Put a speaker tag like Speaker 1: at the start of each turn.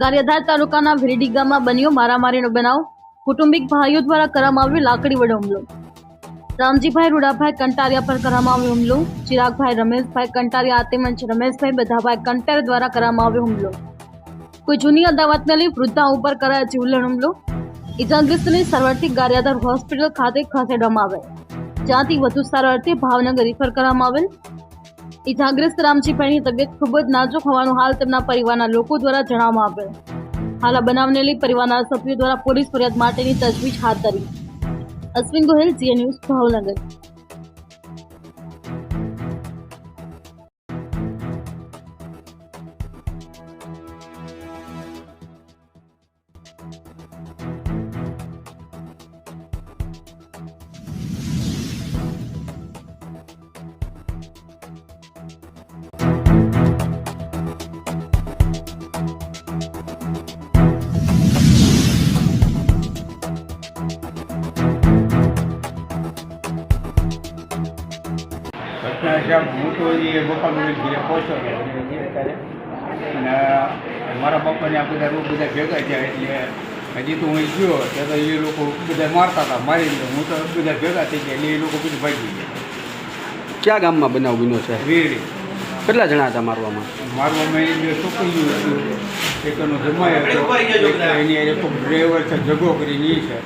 Speaker 1: ગારિયાધાર તાલુકાના વિરડી ગામમાં બન્યો મારામારીનો બનાવ. કુટુંબિક ભાઈઓ દ્વારા કરવામાં આવ્યો લાકડી વડે હુમલો. રામજીભાઈ રૂડાભાઈ કંટારિયા પર કરવામાં આવ્યો હુમલો. ચિરાગભાઈ રમેશભાઈ કંટારિયા તેમજ રમેશભાઈ બધાભાઈ કંટાર દ્વારા કરવામાં આવ્યો હુમલો. કોઈ જૂની અદાવતને લઈ વૃદ્ધા ઉપર કરાયા જીવલેણ હુમલો. ઇજાગ્રસ્તને સારવારથી ગારિયાધાર હોસ્પિટલ ખાતે ખસેડવામાં આવે જ્યાંથી વધુ સારવારથી ભાવનગર રિફર કરવામાં આવેલ. ઇજાગ્રસ્ત રામજીભાઈની તબિયત ખૂબ જ નાજુક હોવાનું હાલ તેમના પરિવારના લોકો દ્વારા જણાવવામાં આવ્યું. હાલ આ બનાવને લઈ પરિવારના સભ્યો દ્વારા પોલીસ ફરિયાદ માટેની તજવીજ હાથ ધરી. અશ્વિન ગોહિલ જીએ ન્યૂઝ, ભાવનગર.
Speaker 2: ઘટના સાહેબ હું તો એ બપાનું ઘરે પહોંચ્યો અને ત્યારે અને મારા પપ્પાને આ બધા રોગ બધા ભેગા થયા એટલે હજી તો હું ગયો ત્યાં તો એ લોકો બધા મારતા હતા મારી લીધો. હું તો બધા ભેગા થઈ ગયા એટલે એ લોકો બધું ભાગી ગયા.
Speaker 3: કયા ગામમાં બનાવ બન્યો છે?
Speaker 2: વીરડી.
Speaker 3: કેટલા જણા હતા મારવામાં?
Speaker 2: મારવામાં એ છોકરી ગયું હતું. એકનો જમાય હતો એની ડ્રાઈવર છે જગો કરીને એ છે.